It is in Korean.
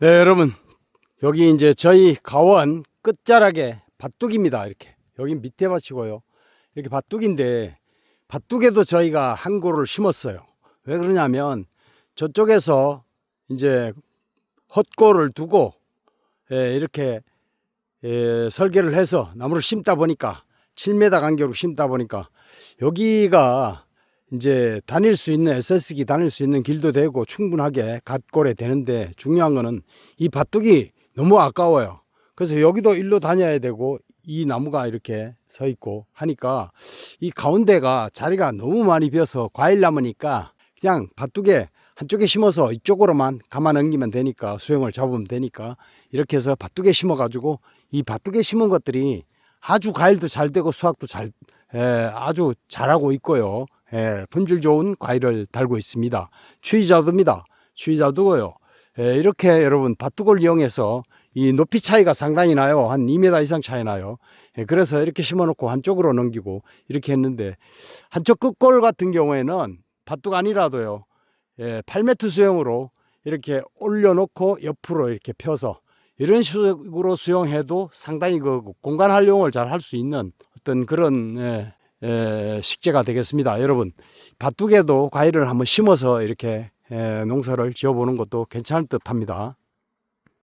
네, 여러분. 여기 이제 저희 가원 끝자락에 밭둑입니다. 이렇게. 여기 밑에 밭이고요. 이렇게 밭둑인데 밭둑에도 저희가 한 고를 심었어요. 왜 그러냐면 저쪽에서 이제 헛골을 두고 예, 이렇게 예, 설계를 해서 나무를 심다 보니까 7m 간격으로 심다 보니까 여기가 이제 다닐 수 있는 SS기 다닐 수 있는 길도 되고 충분하게 갓골에 되는데 중요한 거는 이 밭둑이 너무 아까워요. 그래서 여기도 일로 다녀야 되고 이 나무가 이렇게 서 있고 하니까 이 가운데가 자리가 너무 많이 비어서 과일 나무니까 그냥 밭둑에 한쪽에 심어서 이쪽으로만 감아 넘기면 되니까 수영을 잡으면 되니까 이렇게 해서 밭둑에 심어 가지고 이 밭둑에 심은 것들이 아주 과일도 잘 되고 수확도 잘 에, 아주 잘하고 있고요. 예, 품질 좋은 과일을 달고 있습니다. 추위자두입니다. 추위자두고요. 예, 이렇게 여러분 밭둑을 이용해서 이 높이 차이가 상당히 나요. 한 2m 이상 차이 나요. 예, 그래서 이렇게 심어놓고 한쪽으로 넘기고 이렇게 했는데 한쪽 끝골 같은 경우에는 밭둑 아니라도요. 예, 8m 수영으로 이렇게 올려놓고 옆으로 이렇게 펴서 이런 식으로 수영해도 상당히 그 공간 활용을 잘 할 수 있는 어떤 그런 예, 예, 식재가 되겠습니다. 여러분 밭둑에도 과일을 한번 심어서 이렇게 예, 농사를 지어보는 것도 괜찮을 듯합니다.